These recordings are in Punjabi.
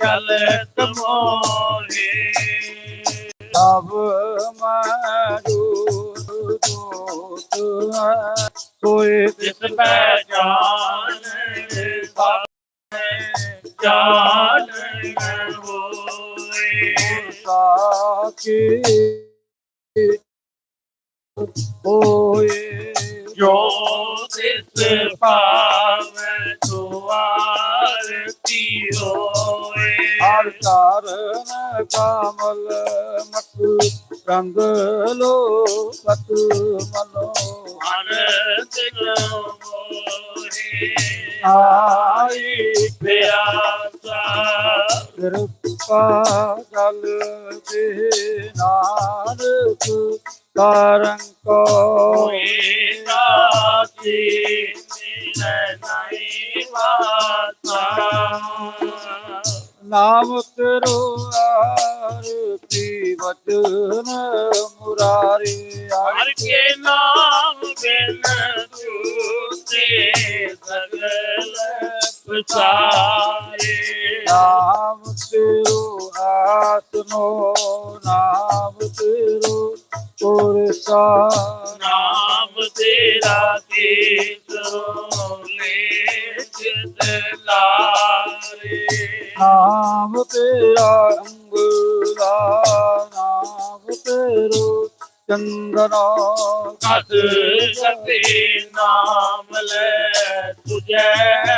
ਚਲਤ ਮੋਹੇ ਸਭ ਮਾਰੂ ਦੋਤ ਹੈ ਸੋਏ ਪਹਿਚਾਨ ਸਭ ਜਾਣ ਹੋਏ ਸਾਖੀ ਹੋਏ ਜੋ ਤਿਸ ਪਾਵੈ ਸੁਆਰਤੀ ਹੋਏ ਹਰ ਕਾਰਨ ਕਾਮਲ ਮਕ ਰੰਗ ਲੋ ਸਤ ਮਨੋ ਅਨੰਦ ਮੋਹੇ ਆਈ ਪਿਆਸਾ। ਕਿਰਪਾ ਜਲ ਦੇ ਨਾਨਕ ਕਾਰੰ ਕੋ। ਹੋਏ ਸਾਚੀ ਮਿਲੈ ਵਾਸਾ ਨਾਮ ਕਰੋ ਆਰਤੀ ਵਚਨ ਮੁਰਾਰੀ ਹਰ ਕੇ ਨਾਮ ਬਿਨ ਤੂਤੇ ਸਗਲ ਪਸਾਰੇ। ਨਾਮ ਤੇਰੋ ਆਤਮੋ ਨਾਮ ਤੇਰੋ ਪੁਰਸਾ। ਨਾਮ ਤੇਰਾ ਕੀਰਤੋ ਨਾਮ ਤੇਰਾ ਅੰਗੁਲਾ ਨਾਮ ਤੇਰੋ ਚੰਦਨਾ ਕਤ ਸਤੇ ਨਾਮ ਲੈ ਤੁਝੈ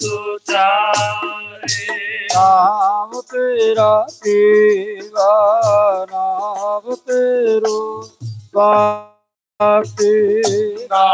ਸੁਚਾਰੇ ਨਾਮ ਤੇਰਾ ਦੇਵਾ ਨਾਮ ਤੇਰੋ ਬਾਤੇ ਨਾਮ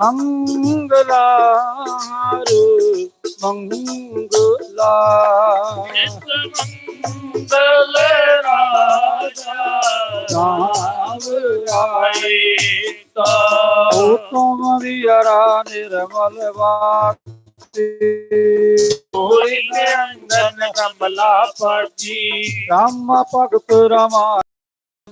ਸਾਤ ਨਾਮ ਹੈ ਕਾਰਤੇ ਸਾਤ ਨਾਮ ਹੈ ਹਰ ਬੋਝ ਦੁਆਰੇ ਪਦੇ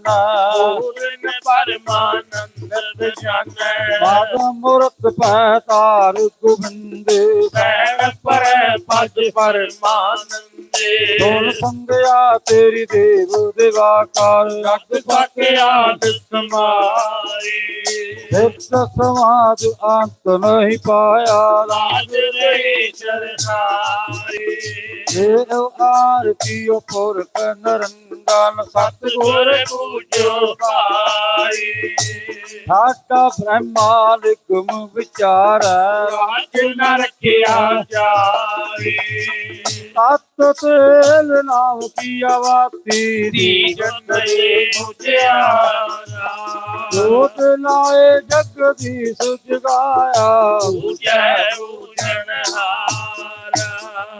ਪੂਰਨ ਪਰਮਾਨੰਦ ਜਾਣੈ। ਬਾਦ ਮੁਰਤ ਪੈ ਤਾਰ ਗੋਬਿੰਦ। ਪੈਰ ਪਰ ਪਦ ਪਰਮਾਨੰਦੇ। ਢੋਲ ਸੰਗਿਆ ਤੇਰੀ ਦੇਵ ਦੇਵਾਕਾਰ। ਜਗ ਪਾਕਿਆ ਸਮਾਈ ਸਿਫਤ ਸਮਾਦ ਅੰਤ ਨਹੀਂ ਪਾਇਆ। ਲਾਜ ਰਹੀ ਚਰਨਾਈ ਜੇ ਆਰਤੀ ਉਪਰ ਕਨਰੰਗਨ ਸਤਿਗੁਰ ਸਤਿਗੁਰ ਪੂਜੋ ਪਾਈ ਸਾਡਾ ਬ੍ਰਹਮਾਨਿਕਮ ਵਿਚਾਰੈ। ਰਾਜ ਨ ਰੱਖਿਆ ਜਾਈ ਸਤ ਤੇਲ ਨਾਮ ਕੀ ਆਵਾਤੀ? ਦੀ ਜਨਏ ਮੁਝਿਆਰਾ ਜੋਤ ਲਾਏ ਜਗਦੀਸ਼ ਜਗਾਇਆ। ਪੂਜੈ ਪੂਜਨ ਹਾਰਾ।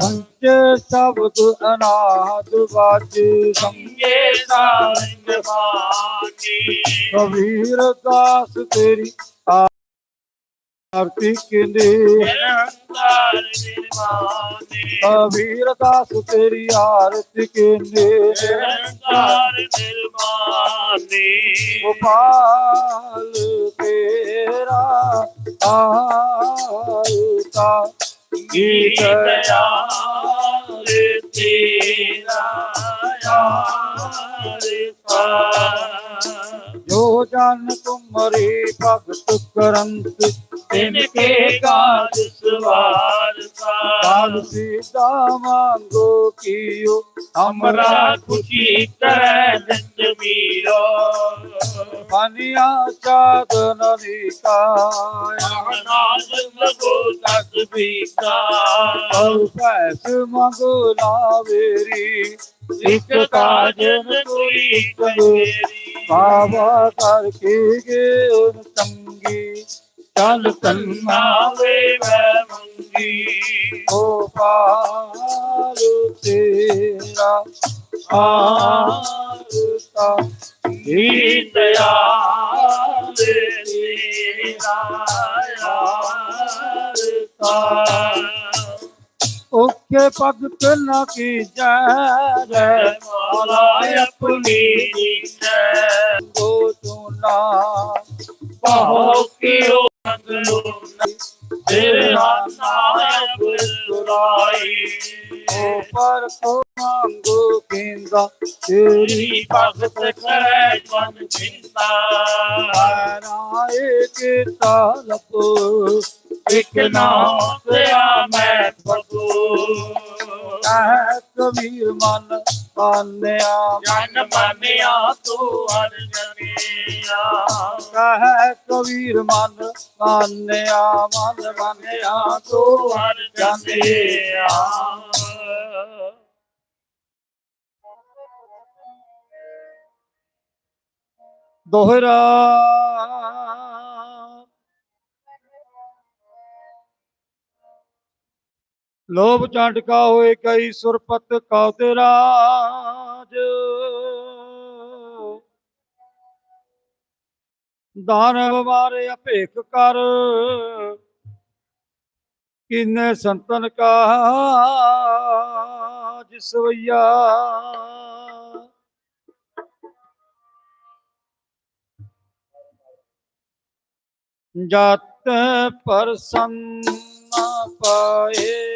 ਪੰਚ ਸ਼ਬਦ ਅਨਾਦ ਬਾਜੇ ਸੰਗੇ ਸਾਰੰਗ ਮਾਨੀ ਕਬੀਰ ਦਾਸ ਤੇਰੀ ਆਰਤੀ ਕਿੰਦੇ ਕਬੀਰ ਦਾਸ ਤੇਰੀ ਆਰਤੀ ਕਿੰਦੇ ਨਿਰੰਕਾਰ ਨਿਰਮਾਨੀ ਗੋਪਾਲ ਤੇਰਾ ਆਇਤਾ ਗੀਤ ਯਾਰ ਤੇਰਾ ਪਾ ਜੋ ਜਨ ਤੁਮਰੀ ਭਗਤ ਕਰੰਤ ਤਿਨ ਕੇ ਕਾਜ ਸਵਾਰ ਕਾਲ ਸਾ ਸੀਤਾ ਮੰਗੋ ਕੀਓ ਹਮਰਾ ਖੁਸ਼ੀ ਕਰੈ ਜਨ ਮੀਰੋ। ਪਨਿਆ ਚਾਦਨ ਨਿਕਾਇਆ। ਨਾਜ ਲਗੋ ਤਸ ਬੀਕਾ ਔ ਪੈਸ ਮੰਗੋ ਲਾਵੇਰੀ ਇਕ ਕਾਜਨ ਕੋਈ ਕਵੇਰੀ ਬਾਬਾ ਕਰ ਕੀ ਗੇਨ ਚੰਗੀ। ਚੱਲ ਕੰਨਾ ਨਾਵੇ ਮੈਂ ਮੰਗੀ ਗੋਪਾਲ ਤੇਰਾ ਆਰਤਾ ਦੀਨ ਦਇਆਲ ਤੇਰਾ ਯਾਰਤਾ ਓਕੇ ਭਗਤ ਨਾ ਕੀ ਜੈ ਜੈ ਜੈ। ਮਾਲਾ ਆਪਣੀ ਨੀਂਦੈ ਪਾਹੋ ਕਿਓ ਅਗਲੋ ਤੇਰੇ ਨਾਮ ਬੁਲਾਈ ਓ ਪਰ ਕੋ ਮੰਗੋ ਕਿੰਦਾ ਤੇਰੀ ਭਗਤ ਕਰੈ ਮਨ ਚਿੰਤਾ। ਨਾਏ ਕੇ ਤਾਲਪ ਇਕ ਨਾਮ ਪਿਆ ਮੈਂ ਪ੍ਰਭੂ ਕਹਿ ਕਬੀਰ ਮਨ ਪਾਨਿਆ ਜਨ ਮੰਨਿਆ ਤੂੰ ਹਰ ਜਨਿਆ। ਕਹਿ ਕਬੀਰ ਮਨ ਪਾਨਿਆ ਮਨ ਪਾਨਿਆ ਤੋ ਤੂੰ ਹਰ ਜਨਿਆ। ਦੋਹਰਾ ਲੋਭ ਚੰਡਕਾ ਹੋਏ ਕਈ ਸੁਰਪਤ ਕਉ ਤੇ ਰਾਜ। ਦਾਨਵ ਮਾਰੇ ਅਭੇਖ ਕਰ, ਕਿਨੇ ਸੰਤਨ ਕਾ ਜਿਸਵਈਆ ਜਤ ਪਰਸੰਨ ਪਾਏ।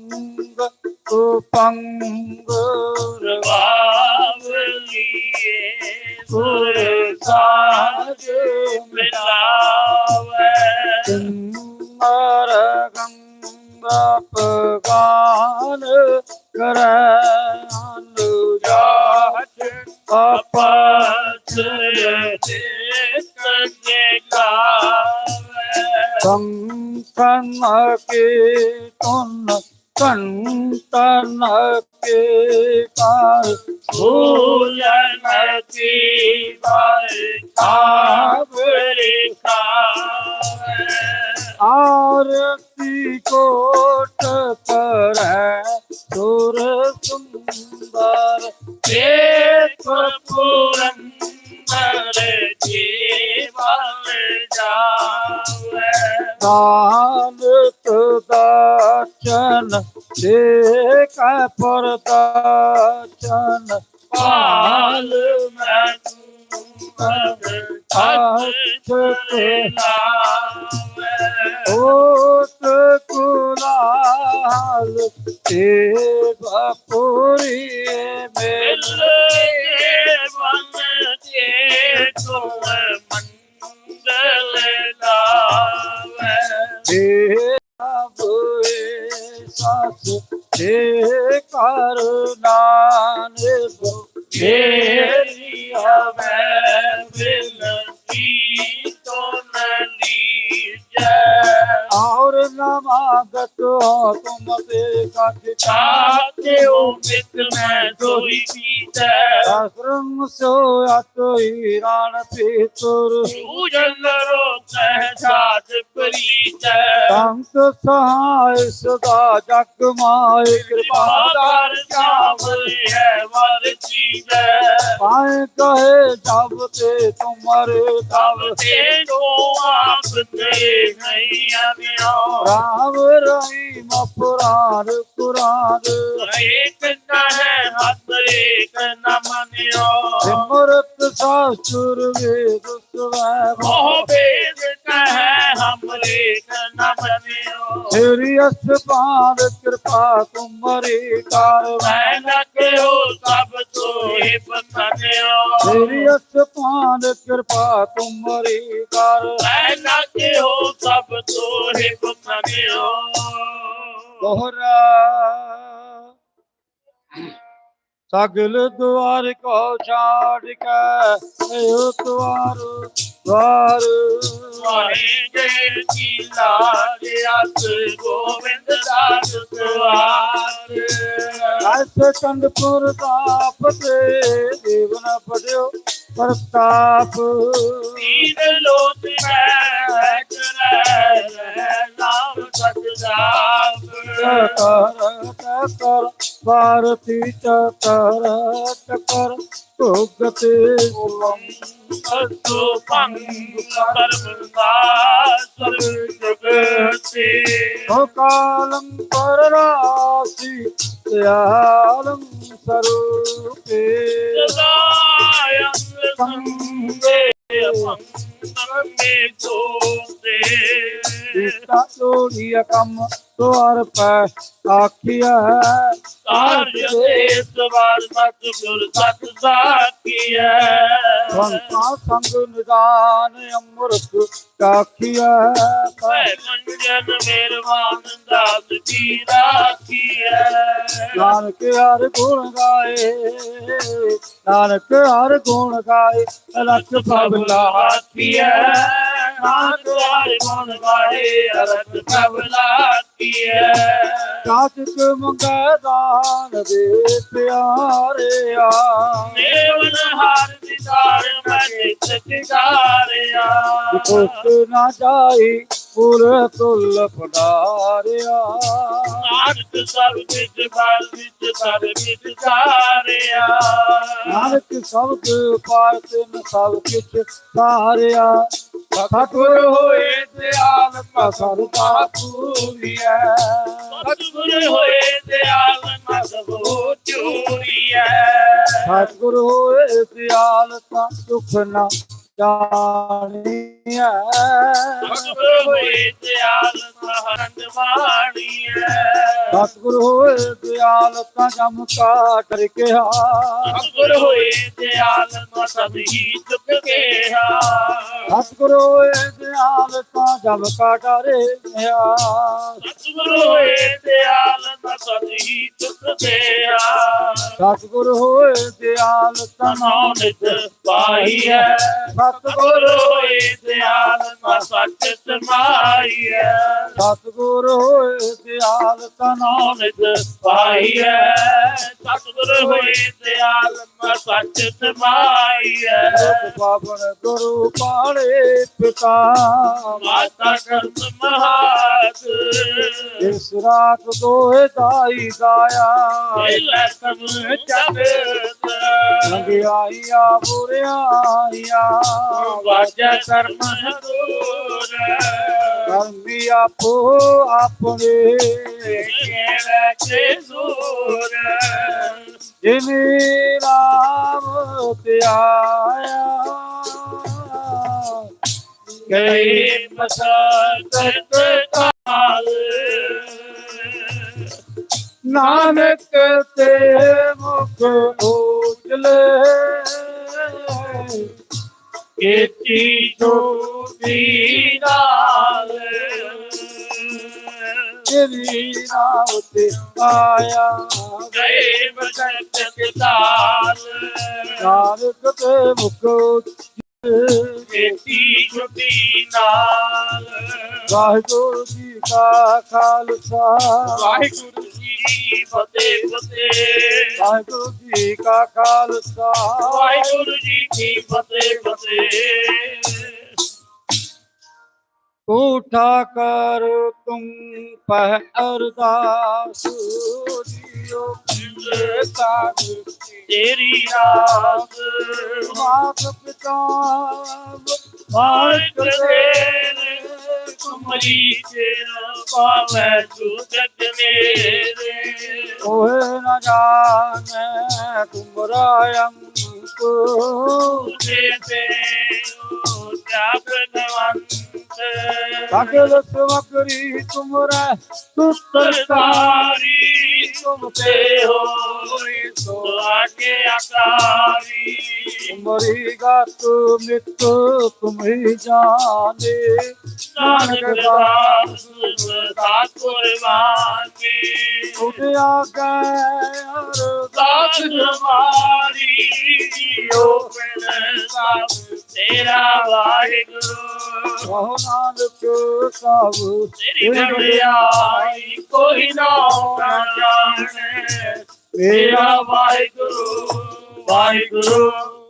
ਮਨ ਦੇ ਤਪ ਮੈਂ ਸੁਖ ਸਾਜ ਮਿਲਾਵੇ ਸਿਮਰ ਗੰਗਾ ਪਗਾਨ ਕਰੈ ਅਨੁਜਾਚ ਅਪਤ ਦੇ ਕਾਵੇ ਕੰਕਨ ਕੇ ਤੁਨ ਕੰਤਨ ਕੇ ਕਾਰ ਭੂਲਨ ਕੀ ਬਾਰ ਕਾਬਰੀ ਕਾਵੇ। ਆਰਤੀ ਕੋਟ ਕਰੈ ਸੁਰ ਸੁੰਦਰ। ਦੇਖ ਪੁਰੰਦਰ ਜੀਵਨ ਜਾਵੇ। ਨਾਨਕ ਦਾਚਨ ਦੇ ਕੈ ਪਰਦਾਚਨ Yeah. ਗਾਣਤੇ ਤੁਰ। ਪੂਜਨ ਰੋਤੈ ਸਾਧ ਪ੍ਰੀਤੈ। ਸੰਤ ਸਹਾਇ ਸਦਾ ਜਗ ਮਾਇ ਕਿਰਪਾ ਕਰ ਚਾਵੇ ਹੈ ਮਰ ਜੀਵੈ। ਪਾਏ ਕਹੇ ਜਬ ਤੇ ਤੁਮਰੇ ਤਬ। ਤੇ ਤੋ ਆਪ ਤੇ ਨਹੀਂ ਆਵਿਓ ਰਾਮ ਰਹੀਮ ਅਪਰਾਧ ਕੁਰਾਨ ਏਕ ਨਾ ਹੈ ਹੱਥ ਏਕ ਨਾ ਮੰਨਿਓ ਸਿਮਰਤ ਸਾਚ ਵੇਦ ਸਵੈ ਮੋਹ ਵੇਦ ਕਹੈ ਹਮ ਏਕ ਨਾ ਮੰਨਿਓ ਤੇਰੀ ਅਸਪਾਨ ਕਿਰਪਾ ਤੁਮਰੀ ਕਾਰ ਮੈਂ ਲਗਿਓ ਸਭ ਤੋਏ ਪਤਨਿਓ ਤੇਰੀ ਅਸਪਾਨ ਕਿਰਪਾ ਤੁਮਰੀ ਕਾਰ ਮੈਂ ਲਗਿਓ ਸਭ ਤੋਏ ਪਤਨਿਓ ਦੋਹਰਾ। ਸਗਲ ਦੁਆਰ ਕੋ ਛਾੜ ਕੇ ਓ ਦੁਆਰ ਦੁਆਰ। ਵਾਹੇ ਜੇ ਕੀ ਲਾਜ ਅਸ ਗੋਬਿੰਦ ਦਾਸ ਸਵਾਰ ਐਸੇ ਚੰਦਪੁਰ ਦਾ ਫਤੇ ਦੇਵਨ ਪੜਿਓ। ਪ੍ਰਤਾਪ। ਤੀਨ ਲੋਕ ਮੈਂ ਕਰੈ ਨਾਮ ਜਾਪ। ਕਰ ਕਰ ਭਾਰਤੀ ਚਕਰ ਚਕਰ ਭੋਗਤੇ ਅਸੋ ਪੰਗ ਕਰਮਦਾ ਸਭ ਜਗਤੇ ਹੋ ਕਾਲੰ ਪਰ ਰਾਸੀ ਸਿਆਲੰ ਸਰੂਪੇ ਸਦਾਇ ਸੰਗੇ ਸੰਗੇ ਦੋਤੇ ਇਸਾ ਤੋੜੀ ਕੰਮ ਤੁਰ ਪੈ ਆਖਿਆ ਕਾਰਜ ਦੇ ਸਵਾਰ ਸਤ ਗੁਰ ਸਤ ਸਾਖੀਐ ਸੰਤਾ ਸੰਗ ਨਿਦਾਨ ਅੰਮ੍ਰਿਤ ਕਾਖਿਆ ਮੈਂ ਮੰਜਨ ਮਿਹਰਬਾਨ ਦਾਸ ਕੀ ਰਾਖੀਐ ਨਾਨਕ ਹਰ ਗੁਣ ਗਾਏ ਨਾਨਕ ਹਰ ਗੁਣ ਗਾਏ ਪ੍ਰਭ ਪਵ ਲਾਤੀਐ ਨਾਨਕ ਹਰਿ ਗੁਣ ਗਾਏ ਅਰਥ ਪ੍ਰਭ ਲਾਤੀਐ ਕਾਚਕ ਮੰਗੈ ਦਾਨ ਦੇ ਪਿਆਰਿਆ ਨਿਤ ਦਿਦਾਰਿਆ ਕੁਛ ਨਾ ਜਾਈ ਪੁਰ ਤੁਲ ਪੜਾਰਿਆ ਨਾਨਕ ਸਭ ਵਿੱਚ ਬਲ ਵਿੱਚ ਸਭ ਵਿੱਚ ਸਾਰਿਆ ਨਾਨਕ ਸ਼ਬਦ ਪਾਰਤਨ ਸਭ ਕਿਛ ਸਾਰਿਆ ਸਤਿਗੁਰ ਹੋਏ ਦਿਆਲ ਕਾ ਸਰਦਾ ਪੂਰੀਐ ਸਤਿਗੁਰ ਹੋਏ ਦਿਆਲ ਚੋਰੀਐ ਸਤਿਗੁਰ ਹੋਏ ਦਿਆਲ ਤਾਂ ਦੁਖ ਨਾ ਜਾਣੀਐ। ਸਤਿਗੁਰ ਹੋਏ ਦਿਆਲ ਮਹਰੰਦ ਬਾਣੀਐ ਸਤਿਗੁਰ ਹੋਏ ਦਿਆਲ ਤਾਂ ਜਮ ਕਾ ਕਰ ਕਿਹਾ। ਸਤਿਗੁਰ ਹੋਏ ਦਿਆਲ ਮਸਬ ਹੀ ਚੁੱਕ ਗਿਆ ਸਤਿਗੁਰ ਹੋਏ ਦਿਆਲ ਤਾਂ ਜਮ ਕਾ ਡਰੇ ਸਤਿਗੁਰ ਹੋਏ ਦਿਆਲ ਮਸਬ ਹੀ ਚੁੱਕ ਗਿਆ ਸਤਿਗੁਰ ਹੋਏ ਦਿਆਲ ਤਾਂ ਨਾਮ ਨਾਨਕ ਪਾਈਐ। ਸਤਿਗੁਰ ਹੋਏ ਦਿਆਲ ਮਸਕ ਸਮਾਈਐ ਸਤਿਗੁਰ ਹੋਏ ਦਿਆਲ ਤਾਂ ਨਾਮ ਨਾਨਕ ਪਾਈਐ। ਸਤਿਗੁਰ ਹੋਏ ਦਿਆਲ ਮਸਕ ਸਮਾਈਐ ਦੁਖ ਪਾਵਨ ਗੁਰੂ ਪਾਲੇ ਪਿਤਾ। ਮਾਤਾ ਕਰਮ ਮਹਾਤ ਇਸ ਰਾਤ ਦੋਏ ਦਾਈ ਦਾਇਆ ਲੈ ਕਮ ਚੰਦ ਰੰਗਿਆਈਆ ਬੁਰਿਆਈਆ ਵਾਜਾ ਕਰਮ ਹਦੂਰ ਕਰਮੀ ਆਪੋ ਆਪਣੇ। ਕਿਹੜਾ ਕੇ ਦੂਰ ਜਿਨੇ ਰਾਮ ਤੇ ਆਇਆ। ਗਏ ਮਸਾਕਤ ਕਾਲ। नानकेवी जो दीनालीना दे पाया देवी नान देवी जो जी का खालसा। वाहेगुरु ਕੀ ਫਤਿਹ ਫਤਿਹ ਵਾਹਿਗੁਰੂ ਜੀ ਕਾ ਖਾਲਸਾ ਵਾਹਿਗੁਰੂ ਜੀ ਕੀ ਫਤਿਹ ਫਤਿਹ ਉਠਾ ਕਰ ਤੁਮ ਪਹਿ ਅਰਦਾਸ ਜੀਓ ਸਾਗ ਤੇਰੀ ਰਾਤ, ਮਾਤ ਪਿਤਾ ਵਾਹਿਗੁਰੂ ਦੇ ਕੁਮਰੀ ਤੇਰਾ ਪਾਵੈ ਤੂੰ ਜਗ ਮੇਰੇ। ਕੋਏ ਨਾ ਜਾਣੈ ਤੁਮਰਾ ਅੰਕ ਤੂਨੇ ਤੇ ਜਾਪਨਵੰਤ ਸਗਲ ਸਮਗਰੀ ਤੁਮਰਾ ਸੁਤਰ ਸਰਦਾਰੀ ਤੁਮ ਤੇ ਹੋਏ ਸੋ ਆਗੇ ਆਕਾਰੀ ਤੁਮਰੀ ਗਤ ਮਿਤ ਤੁਮਹੀ ਜਾਣੇ ਨਾਨਕ ਦਾਸ ਦਾਸ ਜਮਾਰੀ ਜੀਓ ਪਿਣ ਸਭ ਤੇਰਾ ਵਾਹਿਗੁਰੂ। ਕਹੋ ਨਾਨਕ ਸਭ ਤੇਰੀ ਵਡਿਆਈ ਕੋਈ ਨਾ ਜਾਣੇ। ਤੇਰਾ ਵਾਹਿਗੁਰੂ। ਵਾਹਿਗੁਰੂ।